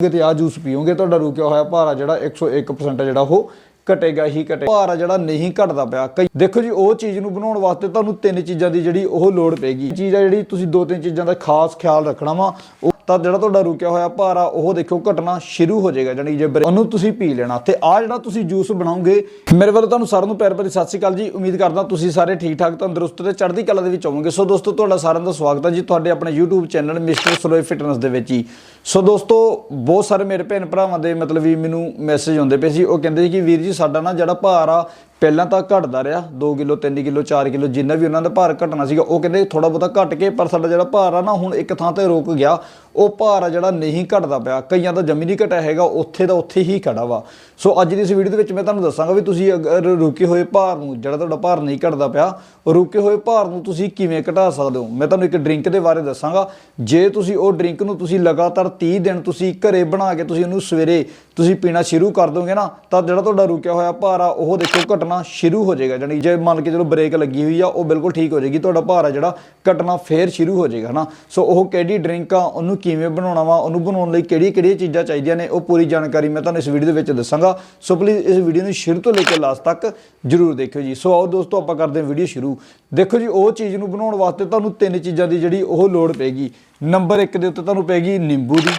ਪੀਓਗੇ ਤੇ ਆ ਜੂਸ ਪੀਓਗੇ, ਤੁਹਾਡਾ ਰੁਕਿਆ ਹੋਇਆ ਭਾਰਾ ਜਿਹੜਾ 101% ਜਿਹੜਾ ਉਹ ਘਟੇਗਾ ਹੀ ਘਟੇ ਭਾਰਾ ਜਿਹੜਾ ਨਹੀਂ ਘਟਦਾ ਪਿਆ। ਕਈ ਦੇਖੋ ਜੀ, ਉਹ ਚੀਜ਼ ਨੂੰ ਬਣਾਉਣ ਵਾਸਤੇ ਤੁਹਾਨੂੰ ਤਿੰਨ ਚੀਜ਼ਾਂ ਦੀ ਜਿਹੜੀ ਉਹ ਲੋੜ ਪੈਗੀ ਚੀਜ਼ ਆ ਜਿਹੜੀ ਤੁਸੀਂ ਦੋ ਤਿੰਨ ਚੀਜ਼ਾਂ ਦਾ ਖਾਸ ਖਿਆਲ ਰੱਖਣਾ ਵਾ, ਉਹ ਤਾਂ ਜਿਹੜਾ ਤੁਹਾਡਾ ਰੁਕਿਆ ਹੋਇਆ ਭਾਰ ਆ, ਉਹ ਦੇਖੋ ਘਟਣਾ ਸ਼ੁਰੂ ਹੋ ਜਾਏਗਾ ਜਾਨੀ ਜੇ ਉਹਨੂੰ ਤੁਸੀਂ ਪੀ ਲੈਣਾ। ਤੇ ਆ ਜਿਹੜਾ ਤੁਸੀਂ ਜੂਸ ਬਣਾਉਂਗੇ ਮੇਰੇ ਵੱਲੋਂ ਤੁਹਾਨੂੰ ਸਾਰਿਆਂ ਨੂੰ ਪਿਆਰ ਭਰੀ ਸਤਿ ਸ਼੍ਰੀ ਅਕਾਲ ਜੀ। ਉਮੀਦ ਕਰਦਾ ਤੁਸੀਂ ਸਾਰੇ ਠੀਕ ਠਾਕ ਤੰਦਰੁਸਤ ਤੇ ਚੜ੍ਹਦੀ ਕਲਾ ਦੇ ਵਿੱਚ ਹੋਵੋਗੇ। ਸੋ ਦੋਸਤੋ, ਤੁਹਾਡਾ ਸਾਰਿਆਂ ਦਾ ਸਵਾਗਤ ਹੈ ਜੀ ਤੁਹਾਡੇ ਆਪਣੇ YouTube ਚੈਨਲ ਮਿਸਟਰ ਸਲੋਏ ਫਿਟਨੈਸ ਦੇ ਵਿੱਚ ਹੀ। ਸੋ ਦੋਸਤੋ, ਬਹੁਤ ਸਾਰੇ ਮੇਰੇ ਭੈਣ ਭਰਾਵਾਂ ਦੇ ਮਤਲਬ ਵੀ ਮੈਨੂੰ ਮੈਸੇਜ ਆਉਂਦੇ ਪਏ ਸੀ। ਉਹ ਕਹਿੰਦੇ ਸੀ ਕਿ ਵੀਰ ਜੀ, ਸਾਡਾ ਨਾ ਜਿਹੜਾ ਭਾਰ ਆ ਪਹਿਲਾਂ ਤਾਂ ਘਟਦਾ ਰਿਹਾ 2 ਕਿਲੋ 3 ਕਿਲੋ 4 ਕਿਲੋ, ਜਿੰਨਾ ਵੀ ਉਹਨਾਂ ਦਾ ਭਾਰ ਘਟਣਾ ਸੀਗਾ, ਉਹ ਕਹਿੰਦੇ ਥੋੜਾ ਬਹੁਤਾ ਘਟ ਕੇ, ਪਰ ਸਾਡਾ ਜਿਹੜਾ ਭਾਰ ਆ ਨਾ, ਹੁਣ ਇੱਕ ਥਾਂ ਤੇ ਰੁਕ ਗਿਆ, ਉਹ ਭਾਰ ਆ ਜਿਹੜਾ ਨਹੀਂ ਘਟਦਾ ਪਿਆ। ਕਈਆਂ ਦਾ ਜਮੀ ਨਹੀਂ ਘਟਿਆ ਹੈਗਾ, ਉੱਥੇ ਦਾ ਉੱਥੇ ਹੀ ਖੜਾ ਵਾ। ਸੋ ਅੱਜ ਦੀ ਇਸ ਵੀਡੀਓ ਦੇ ਵਿੱਚ ਮੈਂ ਤੁਹਾਨੂੰ ਦੱਸਾਂਗਾ ਵੀ ਤੁਸੀਂ ਅਗਰ ਰੁਕੇ ਹੋਏ ਭਾਰ ਨੂੰ, ਜਿਹੜਾ ਤੁਹਾਡਾ ਭਾਰ ਨਹੀਂ ਘਟਦਾ ਪਿਆ, ਰੁਕੇ ਹੋਏ ਭਾਰ ਨੂੰ ਤੁਸੀਂ ਕਿਵੇਂ ਘਟਾ ਸਕਦੇ ਹੋ? ਮੈਂ ਤੁਹਾਨੂੰ ਇੱਕ ਡਰਿੰਕ ਦੇ ਬਾਰੇ ਦੱਸਾਂਗਾ। ਜੇ ਤੁਸੀਂ ਉਹ ਡਰਿੰਕ ਨੂੰ ਤੁਸੀਂ ਲਗਾਤਾਰ 30 ਦਿਨ ਤੁਸੀਂ ਘਰੇ ਬਣਾ ਕੇ ਤੁਸੀਂ ਉਹਨੂੰ ਸਵੇਰੇ ਤੁਸੀਂ ਪੀਣਾ ਸ਼ੁਰੂ ਕਰ ਦੋਗੇ ਨਾ, ਤਾਂ ਜਿਹੜਾ ਤੁਹਾਡਾ ਰੁਕਿਆ ਹੋਇਆ ਭਾਰ ਆ, ਉਹ ਦੇਖੋ ਘਟਣਾ ਸ਼ੁਰੂ ਹੋ ਜਾਏਗਾ। ਜਾਨੀ ਜੇ ਮੰਨ ਕੇ ਚਲੋ ਬ੍ਰੇਕ ਲੱਗੀ ਹੋਈ ਆ, ਉਹ ਬਿਲਕੁਲ ਠੀਕ ਹੋ ਜਾਏਗੀ। ਤੁਹਾਡਾ ਭਾਰ ਆ ਜਿਹੜਾ ਘਟਣਾ ਫੇਰ ਸ਼ੁਰੂ ਹੋ ਜਾਏਗਾ, ਹਨਾ? ਸੋ ਉਹ ਕਿਹੜੀ ਡਰਿੰਕ ਆ, ਉਹਨੂੰ ਕਿਵੇਂ ਬਣਾਉਣਾ ਵਾ, ਉਹਨੂੰ ਬਣਾਉਣ ਲਈ ਕਿਹੜੀ ਕਿਹੜੀਆਂ ਚੀਜ਼ਾਂ ਚਾਹੀਦੀਆਂ ਨੇ, ਉਹ ਪੂਰੀ ਜਾਣਕਾਰੀ ਮੈਂ ਤੁਹਾਨੂੰ ਇਸ ਵੀਡੀਓ ਦੇ ਵਿੱਚ ਦੱਸਾਂਗਾ। ਸੋ ਪਲੀਜ਼ ਇਸ ਵੀਡੀਓ ਨੂੰ ਸ਼ੁਰੂ ਤੋਂ ਲੈ ਕੇ ਲਾਸਟ ਤੱਕ ਜਰੂਰ ਦੇਖਿਓ ਜੀ। ਸੋ ਆਓ ਦੋਸਤੋ, ਆਪਾਂ ਕਰਦੇ ਹਾਂ ਵੀਡੀਓ ਸ਼ੁਰੂ। ਦੇਖੋ ਜੀ, ਉਹ ਚੀਜ਼ ਨੂੰ ਬਣਾਉਣ ਵਾਸਤੇ ਤੁਹਾਨੂੰ ਤਿੰਨ ਚੀਜ਼ਾਂ ਦੀ ਜਿਹੜੀ ਉਹ ਲੋੜ ਪੈਗੀ ਨੰਬਰ 1 ਦੇ ਉੱਤੇ ਤੁਹਾਨੂੰ ਪੈਗੀ ਨਿੰਬੂ ਦੀ।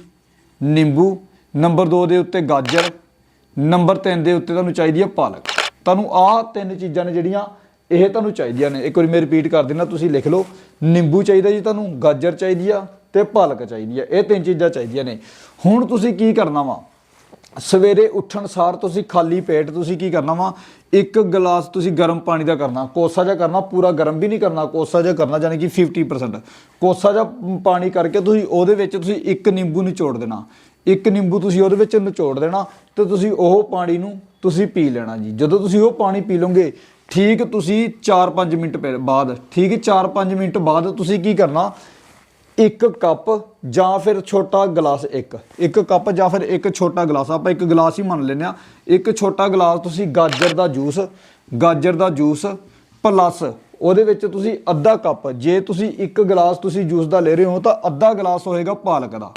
ਨਿੰਬੂ ਨੰਬਰ 2 ਦੇ ਉੱਤੇ ਗਾਜਰ, ਨੰਬਰ 3 ਦੇ ਉੱਤੇ ਤੁਹਾਨੂੰ ਚਾਹੀਦੀ ਹੈ ਪਾਲਕ। ਤੁਹਾਨੂੰ ਆਹ ਤਿੰਨ ਚੀਜ਼ਾਂ ਨੇ ਜਿਹੜੀਆਂ ਇਹ ਤੁਹਾਨੂੰ ਚਾਹੀਦੀਆਂ ਨੇ। ਇੱਕ ਵਾਰੀ ਮੈਂ ਰਿਪੀਟ ਕਰ ਦਿੰਦਾ, ਤੁਸੀਂ ਲਿਖ ਲਓ। ਨਿੰਬੂ ਚਾਹੀਦਾ ਜੀ ਤੁਹਾਨੂੰ, ਗਾਜਰ ਚਾਹੀਦੀ ਆ ਤੇ ਪਾਲਕ ਚਾਹੀਦੀ ਆ। ਇਹ ਤਿੰਨ ਚੀਜ਼ਾਂ ਚਾਹੀਦੀਆਂ ਨੇ। ਹੁਣ ਤੁਸੀਂ ਕੀ ਕਰਨਾ ਵਾ? ਸਵੇਰੇ ਉੱਠਣ ਸਾਰ ਤੁਸੀਂ ਖਾਲੀ ਪੇਟ ਤੁਸੀਂ ਕੀ ਕਰਨਾ ਵਾ? ਇੱਕ ਗਲਾਸ ਤੁਸੀਂ ਗਰਮ ਪਾਣੀ ਦਾ ਕਰਨਾ। ਕੋਸਾ ਜਿਹਾ ਕਰਨਾ, ਪੂਰਾ ਗਰਮ ਵੀ ਨਹੀਂ ਕਰਨਾ, ਕੋਸਾ ਜਿਹਾ ਕਰਨਾ ਯਾਨੀ ਕਿ 50% ਕੋਸਾ ਜਿਹਾ ਪਾਣੀ ਕਰਕੇ ਤੁਸੀਂ ਉਹਦੇ ਵਿੱਚ ਤੁਸੀਂ ਇੱਕ ਨਿੰਬੂ ਨਿਚੋੜ ਦੇਣਾ। ਇੱਕ ਨਿੰਬੂ ਤੁਸੀਂ ਉਹਦੇ ਵਿੱਚ ਨਿਚੋੜ ਦੇਣਾ ਤੇ ਤੁਸੀਂ ਉਹ ਪਾਣੀ ਨੂੰ ਤੁਸੀਂ ਪੀ ਲੈਣਾ ਜੀ। ਜਦੋਂ ਤੁਸੀਂ ਉਹ ਪਾਣੀ ਪੀ ਲਓਗੇ, ਠੀਕ ਤੁਸੀਂ 4-5 ਮਿੰਟ ਪਹਿ- ਬਾਅਦ, ਠੀਕ 4-5 ਮਿੰਟ ਬਾਅਦ ਤੁਸੀਂ ਕੀ ਕਰਨਾ? ਇੱਕ ਕੱਪ ਜਾਂ ਫਿਰ ਛੋਟਾ ਗਲਾਸ ਇੱਕ। ਇੱਕ ਕੱਪ ਜਾਂ ਫਿਰ ਇੱਕ ਛੋਟਾ ਗਲਾਸ, ਆਪਾਂ ਇੱਕ ਗਲਾਸ ਹੀ ਮੰਨ ਲੈਂਦੇ ਆ ਇੱਕ ਛੋਟਾ ਗਲਾਸ ਤੁਸੀਂ ਗਾਜਰ ਦਾ ਜੂਸ, ਗਾਜਰ ਦਾ ਜੂਸ ਪਲੱਸ ਉਹਦੇ ਵਿੱਚ ਤੁਸੀਂ ਅੱਧਾ ਕੱਪ। ਜੇ ਤੁਸੀਂ ਇੱਕ ਗਲਾਸ ਤੁਸੀਂ ਜੂਸ ਦਾ ਲੈ ਰਹੇ ਹੋ ਤਾਂ ਅੱਧਾ ਗਲਾਸ ਹੋਏਗਾ ਪਾਲਕ ਦਾ।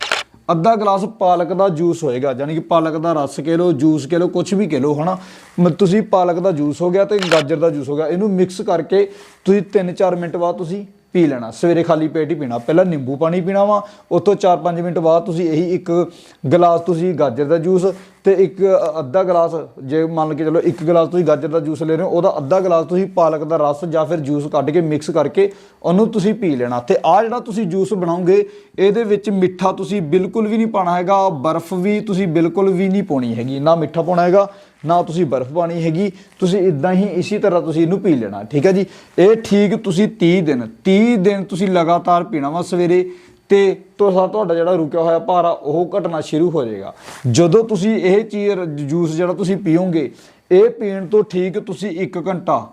ਅੱਧਾ ਗਲਾਸ ਪਾਲਕ ਦਾ ਜੂਸ ਹੋਏਗਾ ਯਾਨੀ ਕਿ ਪਾਲਕ ਦਾ ਰਸ ਕਹਿ ਲਓ, ਜੂਸ ਕਹਿ ਲਓ ਕੁਝ ਵੀ ਕਹਿ ਲਓ, ਹਨਾ? ਮ- ਤੁਸੀਂ ਪਾਲਕ ਦਾ ਜੂਸ ਹੋ ਗਿਆ ਤੇ ਗਾਜਰ ਦਾ ਜੂਸ ਹੋ ਗਿਆ, ਇਹਨੂੰ ਮਿਕਸ ਕਰਕੇ ਤੁਸੀਂ 3-4 ਮਿੰਟ ਬਾਅਦ ਤੁਸੀਂ ਪੀ ਲੈਣਾ। ਸਵੇਰੇ ਖਾਲੀ ਪੇਟ ਹੀ ਪੀਣਾ। ਪਹਿਲਾਂ ਨਿੰਬੂ ਪਾਣੀ ਪੀਣਾ ਵਾ ਉਸ ਤੋਂ 4-5 ਮਿੰਟ ਬਾਅਦ ਤੁਸੀਂ ਇਹੀ ਇੱਕ ਗਲਾਸ ਤੁਸੀਂ ਗਾਜਰ ਦਾ ਜੂਸ ਤੇ ਇੱਕ ਅੱਧਾ ਗਲਾਸ, ਜੇ ਮੰਨ ਕੇ ਚਲੋ ਇੱਕ ਗਲਾਸ ਤੁਸੀਂ ਗਾਜਰ ਦਾ ਜੂਸ ਲੈ ਰਹੇ ਹੋ, ਉਹਦਾ ਅੱਧਾ ਗਲਾਸ ਤੁਸੀਂ ਪਾਲਕ ਦਾ ਰਸ ਜਾਂ ਫਿਰ ਜੂਸ ਕੱਢ ਕੇ ਮਿਕਸ ਕਰਕੇ ਉਹਨੂੰ ਤੁਸੀਂ ਪੀ ਲੈਣਾ। ਤੇ ਆ ਜਿਹੜਾ ਤੁਸੀਂ ਜੂਸ ਬਣਾਉਂਗੇ ਇਹਦੇ ਵਿੱਚ ਮਿੱਠਾ ਤੁਸੀਂ ਬਿਲਕੁਲ ਵੀ ਨਹੀਂ ਪਾਣਾ ਹੈਗਾ, ਬਰਫ਼ ਵੀ ਤੁਸੀਂ ਬਿਲਕੁਲ ਵੀ ਨਹੀਂ ਪਾਉਣੀ ਹੈਗੀ। ਨਾ ਮਿੱਠਾ ਪਾਉਣਾ ਹੈਗਾ, ਨਾ ਤੁਸੀਂ ਬਰਫ਼ ਪਾਣੀ ਹੈਗੀ। ਤੁਸੀਂ ਇਦਾਂ ਹੀ ਇਸੇ ਤਰ੍ਹਾਂ ਤੁਸੀਂ ਇਹਨੂੰ ਪੀ ਲੈਣਾ, ਠੀਕ ਹੈ ਜੀ? ਇਹ ਠੀਕ ਤੁਸੀਂ 30 ਦਿਨ 30 ਦਿਨ ਤੁਸੀਂ ਲਗਾਤਾਰ ਪੀਣਾ ਵਾ ਸਵੇਰੇ। ਤੇ ਤੁਹਾਡਾ ਤੁਹਾਡਾ ਜਿਹੜਾ ਰੁਕਿਆ ਹੋਇਆ ਭਾਰ ਆ ਉਹ ਘਟਣਾ ਸ਼ੁਰੂ ਹੋ ਜਾਏਗਾ। ਜਦੋਂ ਤੁਸੀਂ ਇਹ ਚੀਜ਼ ਜੂਸ ਜਿਹੜਾ ਤੁਸੀਂ ਪੀਓਗੇ, ਇਹ ਪੀਣ ਤੋਂ ਠੀਕ ਤੁਸੀਂ 1 ਘੰਟਾ,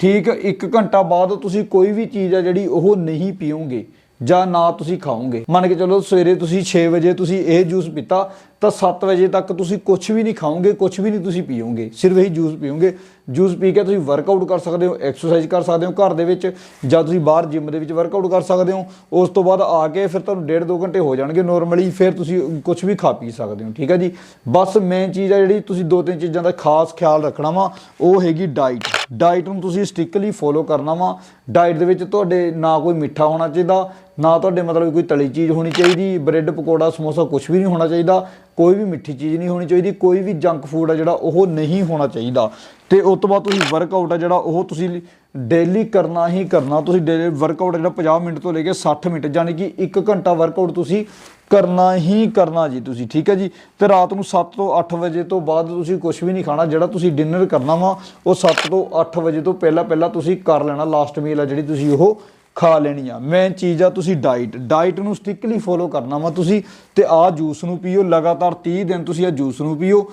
ਠੀਕ 1 ਘੰਟਾ ਬਾਅਦ ਤੁਸੀਂ ਕੋਈ ਵੀ ਚੀਜ਼ ਆ ਜਿਹੜੀ ਉਹ ਨਹੀਂ ਪੀਓਗੇ, ਜਾਂ ਨਾ ਤੁਸੀਂ ਖਾਓਗੇ। ਮੰਨ ਕੇ ਚਲੋ ਸਵੇਰੇ ਤੁਸੀਂ 6 ਵਜੇ ਤੁਸੀਂ ਇਹ ਜੂਸ ਪੀਤਾ ਤਾਂ 7 ਵਜੇ ਤੱਕ ਤੁਸੀਂ ਕੁਝ ਵੀ ਨਹੀਂ ਖਾਓਗੇ ਕੁਝ ਵੀ ਨਹੀਂ ਤੁਸੀਂ ਪੀਓਗੇ, ਸਿਰਫ ਇਹੀ ਜੂਸ ਪੀਓਗੇ। ਜੂਸ ਪੀ ਕੇ ਤੁਸੀਂ ਵਰਕਆਊਟ ਕਰ ਸਕਦੇ ਹੋ ਐਕਸਰਸਾਈਜ਼ ਕਰ ਸਕਦੇ ਹੋ ਘਰ ਦੇ ਵਿੱਚ ਜਾਂ ਤੁਸੀਂ ਬਾਹਰ ਜਿਮ ਦੇ ਵਿੱਚ ਵਰਕਆਊਟ ਕਰ ਸਕਦੇ ਹੋ। ਉਸ ਤੋਂ ਬਾਅਦ ਆ ਕੇ ਫਿਰ ਤੁਹਾਨੂੰ ਡੇਢ ਦੋ ਘੰਟੇ ਹੋ ਜਾਣਗੇ ਨਾਰਮਲੀ ਫਿਰ ਤੁਸੀਂ ਕੁਝ ਵੀ ਖਾ ਪੀ ਸਕਦੇ ਹੋ, ਠੀਕ ਹੈ ਜੀ? ਬਸ ਮੇਨ ਚੀਜ਼ ਆ ਜਿਹੜੀ ਤੁਸੀਂ ਦੋ ਤਿੰਨ ਚੀਜ਼ਾਂ ਦਾ ਖਾਸ ਖਿਆਲ ਰੱਖਣਾ ਵਾ, ਉਹ ਹੈਗੀ ਡਾਈਟ ਡਾਈਟ ਨੂੰ ਤੁਸੀਂ ਸਟ੍ਰਿਕਟਲੀ ਫੋਲੋ ਕਰਨਾ ਵਾ। ਡਾਈਟ ਦੇ ਵਿੱਚ ਤੁਹਾਡੇ ਨਾ ਕੋਈ ਮਿੱਠਾ ਹੋਣਾ ਚਾਹੀਦਾ ਨਾ ਤੁਹਾਡੇ ਮਤਲਬ ਕੋਈ ਤਲੀ ਚੀਜ਼ ਹੋਣੀ ਚਾਹੀਦੀ, ਬ੍ਰੈਡ, ਪਕੌੜਾ, ਸਮੋਸਾ ਕੁਝ ਵੀ ਨਹੀਂ ਹੋਣਾ ਚਾਹੀਦਾ, ਕੋਈ ਵੀ ਮਿੱਠੀ ਚੀਜ਼ ਨਹੀਂ ਹੋਣੀ ਚਾਹੀਦੀ, ਕੋਈ ਵੀ ਜੰਕ ਫੂਡ ਆ ਜਿਹੜਾ ਉਹ ਨਹੀਂ ਹੋਣਾ ਚਾਹੀਦਾ। ਤੇ ਉਸ ਤੋਂ ਬਾਅਦ ਤੁਸੀਂ ਵਰਕਆਊਟ ਆ ਜਿਹੜਾ ਉਹ ਤੁਸੀਂ ਡੇਲੀ ਕਰਨਾ ਹੀ ਕਰਨਾ। ਤੁਸੀਂ ਡੇਲੀ ਵਰਕਆਊਟ ਜਿਹੜਾ 50 ਮਿੰਟ ਤੋਂ ਲੈ ਕੇ 60 ਮਿੰਟ ਯਾਨੀ ਕਿ 1 ਘੰਟਾ ਵਰਕਆਊਟ ਤੁਸੀਂ ਕਰਨਾ ਹੀ ਕਰਨਾ ਜੀ ਤੁਸੀਂ, ਠੀਕ ਹੈ ਜੀ? ਤੇ ਰਾਤ ਨੂੰ 7 ਤੋਂ 8 ਵਜੇ ਤੋਂ ਬਾਅਦ ਤੁਸੀਂ ਕੁਝ ਵੀ ਨਹੀਂ ਖਾਣਾ, ਜਿਹੜਾ ਤੁਸੀਂ ਡਿਨਰ ਕਰਨਾ ਵਾ, ਉਹ 7 ਤੋਂ 8 ਵਜੇ ਤੋਂ ਪਹਿਲਾਂ ਪਹਿਲਾਂ ਤੁਸੀਂ ਕਰ ਲੈਣਾ। ਲਾਸਟ ਮੀਲ ਆ ਜਿਹੜੀ ਤੁਸੀਂ ਉਹ ਖਾ ਲੈਣੀ ਆ। ਮੇਨ ਚੀਜ਼ ਆ ਤੁਸੀਂ ਡਾਈਟ ਡਾਈਟ ਨੂੰ ਸਟ੍ਰਿਕਟਲੀ ਫੋਲੋ ਕਰਨਾ ਵਾ ਤੁਸੀਂ ਤੇ ਆ ਜੂਸ ਨੂੰ ਪੀਓ। ਲਗਾਤਾਰ 30 ਦਿਨ ਤੁਸੀਂ ਆ ਜੂਸ ਨੂੰ ਪੀਓ।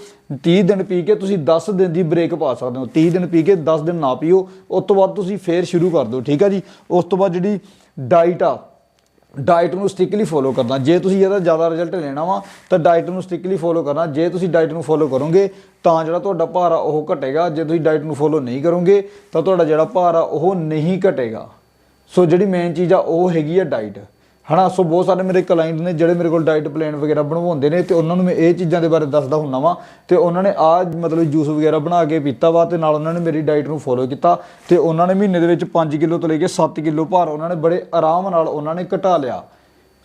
30 ਦਿਨ ਪੀ ਕੇ ਤੁਸੀਂ 10 ਦਿਨ ਦੀ ਬ੍ਰੇਕ ਪਾ ਸਕਦੇ ਹੋ। 30 ਦਿਨ ਪੀ ਕੇ 10 ਦਿਨ ਨਾ ਪੀਓ। ਉਸ ਤੋਂ ਬਾਅਦ ਤੁਸੀਂ ਫੇਰ ਸ਼ੁਰੂ ਕਰ ਦਿਓ। ਠੀਕ ਆ ਜੀ? ਉਸ ਤੋਂ ਬਾਅਦ ਜਿਹੜੀ ਡਾਈਟ ਆ ਡਾਈਟ ਨੂੰ ਸਟ੍ਰਿਕਟਲੀ ਫੋਲੋ ਕਰਨਾ। ਜੇ ਤੁਸੀਂ ਇਹਦਾ ਜ਼ਿਆਦਾ ਰਿਜ਼ਲਟ ਲੈਣਾ ਵਾ, ਤਾਂ ਡਾਈਟ ਨੂੰ ਸਟ੍ਰਿਕਲੀ ਫੋਲੋ ਕਰਨਾ। ਜੇ ਤੁਸੀਂ ਡਾਈਟ ਨੂੰ ਫੋਲੋ ਕਰੋਗੇ, ਤਾਂ ਜਿਹੜਾ ਤੁਹਾਡਾ ਭਾਰ ਆ ਉਹ ਘਟੇਗਾ। ਜੇ ਤੁਸੀਂ ਡਾਈਟ ਨੂੰ ਫੋਲੋ ਨਹੀਂ ਕਰੋਗੇ, ਤਾਂ ਤੁਹਾਡਾ ਜਿਹੜਾ ਭਾਰ ਆ ਉਹ ਨਹੀਂ ਘਟੇਗਾ। ਸੋ ਜਿਹੜੀ ਮੇਨ ਚੀਜ਼ ਆ, ਉਹ ਹੈਗੀ ਆ ਡਾਈਟ ਹਨਾ, ਸੋ ਬਹੁਤ ਸਾਰੇ ਮੇਰੇ ਕਲਾਇੰਟ ਨੇ ਜਿਹੜੇ ਮੇਰੇ ਕੋਲ ਡਾਈਟ ਪਲਾਨ ਵਗੈਰਾ ਬਣਵਾਉਂਦੇ ਨੇ ਤੇ ਉਹਨਾਂ ਨੂੰ ਮੈਂ ਇਹ ਚੀਜ਼ਾਂ ਦੇ ਬਾਰੇ ਦੱਸਦਾ ਹੁੰਨਾ ਵਾਂ ਤੇ ਉਹਨਾਂ ਨੇ ਆ ਮਤਲਬ ਜੂਸ ਵਗੈਰਾ ਬਣਾ ਕੇ ਪੀਤਾ ਵਾ ਤੇ ਨਾਲ ਉਹਨਾਂ ਨੇ ਮੇਰੀ ਡਾਈਟ ਨੂੰ ਫੋਲੋ ਕੀਤਾ ਤੇ ਉਹਨਾਂ ਨੇ ਮਹੀਨੇ ਦੇ ਵਿੱਚ 5 ਕਿਲੋ ਤੋਂ ਲੈ ਕੇ 7 ਕਿਲੋ ਭਾਰ ਉਹਨਾਂ ਨੇ ਬੜੇ ਆਰਾਮ ਨਾਲ ਉਹਨਾਂ ਨੇ ਘਟਾ ਲਿਆ।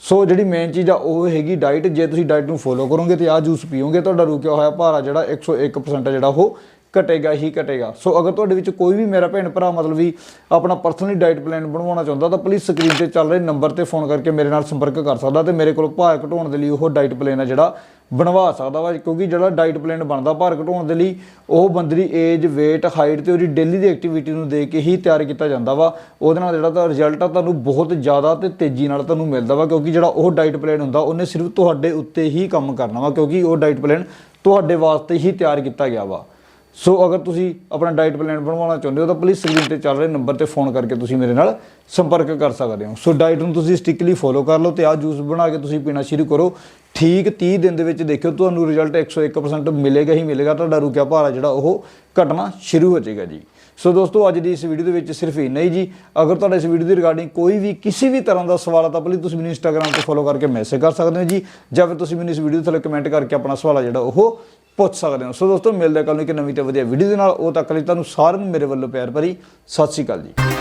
ਸੋ ਜਿਹੜੀ ਮੇਨ ਚੀਜ਼ ਆ, ਉਹ ਹੈਗੀ ਡਾਈਟ ਜੇ ਤੁਸੀਂ ਡਾਈਟ ਨੂੰ ਫੋਲੋ ਕਰੋਗੇ ਤੇ ਆ ਜੂਸ ਪੀਓਗੇ, ਤੁਹਾਡਾ ਰੁਕਿਆ ਹੋਇਆ ਭਾਰ ਆ ਜਿਹੜਾ 101% ਜਿਹੜਾ ਉਹ। ਘਟੇਗਾ ਹੀ ਘਟੇਗਾ। ਸੋ ਅਗਰ ਤੁਹਾਡੇ ਵਿੱਚ ਕੋਈ ਵੀ ਮੇਰਾ ਭੈਣ ਭਰਾ ਮਤਲਬ ਵੀ ਆਪਣਾ ਪਰਸਨਲੀ ਡਾਈਟ ਪਲਾਨ ਬਣਵਾਉਣਾ ਚਾਹੁੰਦਾ, ਤਾਂ ਪਲੀਜ਼ ਸਕਰੀਨ ਤੇ ਚੱਲ ਰਹੇ ਨੰਬਰ ਤੇ ਫੋਨ ਕਰਕੇ ਮੇਰੇ ਨਾਲ ਸੰਪਰਕ ਕਰ ਸਕਦਾ ਤੇ ਮੇਰੇ ਕੋਲ ਭਾਰ ਘਟਾਉਣ ਦੇ ਲਈ ਉਹ ਡਾਈਟ ਪਲਾਨ ਆ ਜਿਹੜਾ ਬਣਵਾ ਸਕਦਾ ਵਾ, ਕਿਉਂਕਿ ਜਿਹੜਾ ਡਾਈਟ ਪਲਾਨ ਬਣਦਾ ਭਾਰ ਘਟਾਉਣ ਦੇ ਲਈ, ਉਹ ਬੰਦੇ ਦੀ ਏਜ weight ਹਾਈਟ ਤੇ ਉਹਦੀ ਡੇਲੀ ਦੀ ਐਕਟੀਵਿਟੀ ਨੂੰ ਦੇਖ ਕੇ ਹੀ ਤਿਆਰ ਕੀਤਾ ਜਾਂਦਾ ਵਾ। ਉਹਦੇ ਨਾਲ ਜਿਹੜਾ ਤਾਂ ਰਿਜ਼ਲਟ ਆ ਤੁਹਾਨੂੰ ਬਹੁਤ ਜ਼ਿਆਦਾ ਤੇ ਤੇਜ਼ੀ ਨਾਲ ਤੁਹਾਨੂੰ ਮਿਲਦਾ ਵਾ, ਕਿਉਂਕਿ ਜਿਹੜਾ ਉਹ ਡਾਈਟ ਪਲਾਨ ਹੁੰਦਾ, ਉਹਨੇ ਸਿਰਫ ਤੁਹਾਡੇ ਉੱਤੇ ਹੀ ਕੰਮ ਕਰਨਾ ਵਾ, ਕਿਉਂਕਿ ਉਹ ਡਾਈਟ ਪਲਾਨ ਤੁਹਾਡੇ ਵਾਸਤੇ ਹੀ ਤਿਆਰ ਕੀਤਾ ਗਿਆ ਵਾ। ਸੋ ਅਗਰ ਤੁਸੀਂ ਆਪਣਾ ਡਾਈਟ ਪਲਾਨ ਬਣਵਾਉਣਾ ਚਾਹੁੰਦੇ ਹੋ ਤਾਂ ਪਲੀਜ਼ ਸਕਰੀਨ ਤੇ ਚੱਲ ਰਹੇ ਨੰਬਰ ਤੇ ਫੋਨ ਕਰਕੇ ਤੁਸੀਂ ਮੇਰੇ ਨਾਲ ਸੰਪਰਕ ਕਰ ਸਕਦੇ ਹੋ। ਸੋ ਡਾਈਟ ਨੂੰ ਤੁਸੀਂ ਸਟ੍ਰਿਕਟਲੀ ਫੋਲੋ ਕਰ ਲਓ ਤੇ ਆਹ ਜੂਸ ਬਣਾ ਕੇ ਤੁਸੀਂ ਪੀਣਾ ਸ਼ੁਰੂ ਕਰੋ। ਠੀਕ 30 ਦਿਨ ਦੇ ਵਿੱਚ ਦੇਖਿਓ, ਤੁਹਾਨੂੰ ਰਿਜ਼ਲਟ 101% ਮਿਲੇਗਾ ਹੀ ਮਿਲੇਗਾ। ਤੁਹਾਡਾ ਰੁਕਿਆ ਭਾਰਾ ਜਿਹੜਾ ਉਹ ਘਟਣਾ ਸ਼ੁਰੂ ਹੋ ਜਾਏਗਾ ਜੀ। ਸੋ ਦੋਸਤੋ, ਅੱਜ ਦੀ ਇਸ ਵੀਡੀਓ ਦੇ ਵਿੱਚ ਸਿਰਫ ਇੰਨਾ ਹੀ ਜੀ। ਅਗਰ ਤੁਹਾਡਾ ਇਸ ਵੀਡੀਓ ਦੀ ਰਿਗਾਰਡਿੰਗ ਕੋਈ ਵੀ ਕਿਸੇ ਵੀ ਤਰ੍ਹਾਂ ਦਾ ਸਵਾਲ ਆ ਤਾਂ ਪਲੀਜ਼ ਤੁਸੀਂ ਮੈਨੂੰ ਇੰਸਟਾਗ੍ਰam ਤੇ ਫੋਲੋ ਕਰਕੇ ਮੈਸੇਜ ਕਰ ਸਕਦੇ ਹੋ ਜੀ। ਜਾਂ ਫਿਰ ਤੁਸੀਂ ਮੈਨੂੰ ਇਸ ਵੀਡੀਓ ਥੱਲੇ ਕਮੈਂਟ ਕਰਕੇ ਆਪਣਾ ਸਵਾਲ ਆ ਜਿਹੜਾ ਉਹ ਪੁੱਛ ਸਕਦੇ ਹੋ। ਸੋ ਦੋਸਤੋ, ਮਿਲਦੇ ਹਾਂ ਕੱਲ ਨੂੰ ਇੱਕ ਨਵੀਂ ਤੇ ਵਧੀਆ ਵੀਡੀਓ ਦੇ ਨਾਲ। ਉਹ ਤੱਕ ਲਈ ਤੁਹਾਨੂੰ ਸਾਰਿਆਂ ਨੂੰ ਮੇਰੇ ਵੱਲੋਂ ਪਿਆਰ ਭਰੀ ਸਤਿ ਸ਼੍ਰੀ ਅਕਾਲ ਜੀ।